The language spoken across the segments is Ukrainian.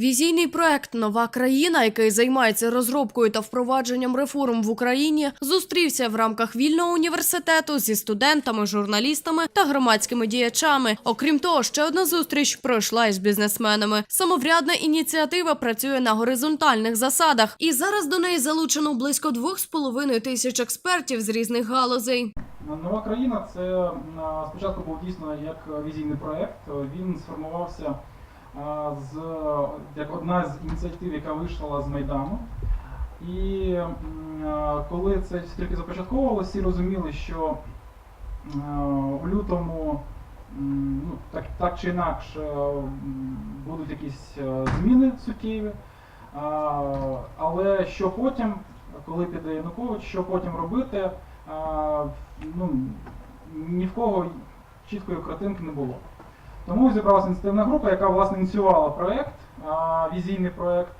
Візійний проект Нова країна, який займається розробкою та впровадженням реформ в Україні, зустрівся в рамках вільного університету зі студентами, журналістами та громадськими діячами. Окрім того, ще одна зустріч пройшла із бізнесменами. Самоврядна ініціатива працює на горизонтальних засадах, і зараз до неї залучено близько двох з половиною тисяч експертів з різних галузей. Нова країна це спочатку був дійсно як візійний проєкт. Він сформувався з як одна з ініціатив, яка вийшла з Майдану. І коли це тільки започатковувалося, всі розуміли, що в лютому ну, так, так чи інакше будуть якісь зміни суттєві. Але що потім, коли піде Янукович, що потім робити, ну, ні в кого чіткої картинки не було. Тому зібралася ініціативна група, яка власне ініціювала проєкт, візійний проєкт,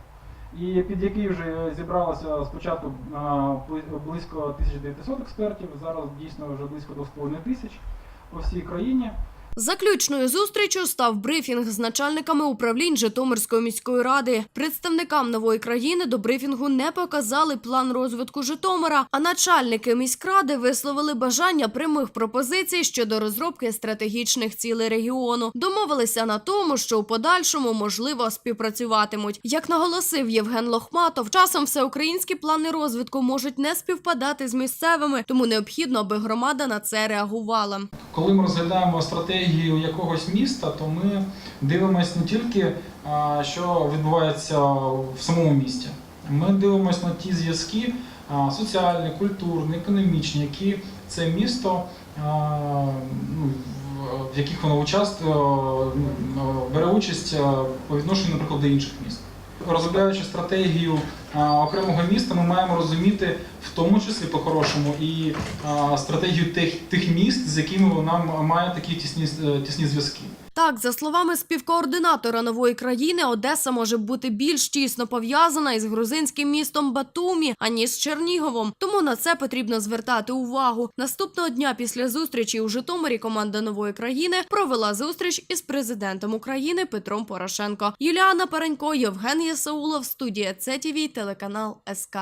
і під який вже зібралося спочатку близько 1900 експертів, зараз дійсно вже близько 2,5 тисяч по всій країні. Заключною зустрічю став брифінг з начальниками управлінь Житомирської міської ради. Представникам нової країни до брифінгу не показали план розвитку Житомира, а начальники міськради висловили бажання прямих пропозицій щодо розробки стратегічних цілей регіону. Домовилися на тому, що у подальшому можливо співпрацюватимуть. Як наголосив Євген Лохматов, часом всеукраїнські плани розвитку можуть не співпадати з місцевими, тому необхідно, аби громада на це реагувала. Коли ми розглядаємо стратегію якогось міста, то ми дивимося не тільки, що відбувається в самому місті. Ми дивимося на ті зв'язки соціальні, культурні, економічні, які це місто, ну, в- яких воно участвує, ну, бере участь по відношенню, наприклад, до інших міст. Розробляючи стратегію окремого міста, ми маємо розуміти в тому числі по-хорошому і стратегію тих, тих міст, з якими вона має такі тісні, е, тісні зв'язки. Так, за словами співкоординатора нової країни, Одеса може бути більш тісно пов'язана із грузинським містом Батумі, аніж з Черніговом. Тому на це потрібно звертати увагу. Наступного дня після зустрічі у Житомирі команда нової країни провела зустріч із президентом України Петром Порошенко. Юліана Паренько, Євген Єсаулов, студія ЦТВ, телеканал СК.